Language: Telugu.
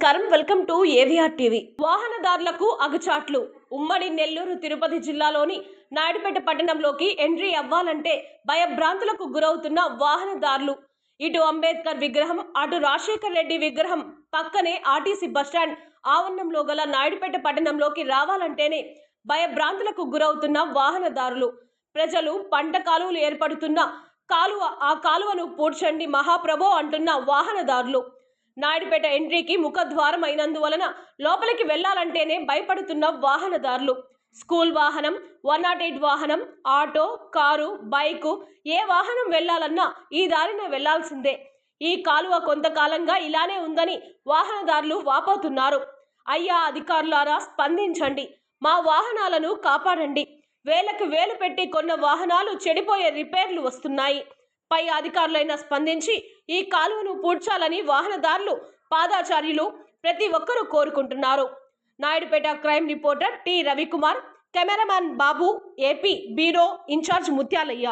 నమస్కారం. Welcome to AVR TV. వాహనదారులకు అగచాట్లు. ఉమ్మడి నెల్లూరు తిరుపతి జిల్లాలోని నాయుడుపేట పట్టణంలోకి ఎంట్రీ అవ్వాలంటే భయభ్రాంతులకు గురవుతున్న వాహనదారులు. ఇటు అంబేద్కర్ విగ్రహం అటు రాజశేఖర్ రెడ్డి విగ్రహం పక్కనే ఆర్టీసీ బస్టాండ్ ఆవరణంలో గల నాయుడుపేట పట్టణంలోకి రావాలంటేనే భయభ్రాంతులకు గురవుతున్న వాహనదారులు. ప్రజలు పంట కాలువలు ఏర్పడుతున్న కాలువ ఆ కాలువను పూడ్చండి మహాప్రభో అంటున్న వాహనదారులు. నాయుడుపేట ఎంట్రీకి ముఖద్వారం అయినందువలన లోపలికి వెళ్ళాలంటేనే భయపడుతున్న వాహనదారులు. స్కూల్ వాహనం వన్ నాట్ ఎయిట్ వాహనం ఆటో కారు బైకు ఏ వాహనం వెళ్ళాలన్నా ఈ దారిన వెళ్ళాల్సిందే ఈ కాలువ కొంతకాలంగా ఇలానే ఉందని వాహనదారులు వాపోతున్నారు. అయ్యా అధికారులారా స్పందించండి. మా వాహనాలను కాపాడండి. వేలకు వేలు పెట్టి కొన్న వాహనాలు చెడిపోయే రిపేర్లు వస్తున్నాయి. పై అధికారులైనా స్పందించి ఈ కాలువను పూడ్చాలని వాహనదారులు పాదాచార్యులు ప్రతి ఒక్కరూ కోరుకుంటున్నారు. Naidupeta crime reporter T Ravikumar cameraman Babu AP bureau in charge Muthyalaiah.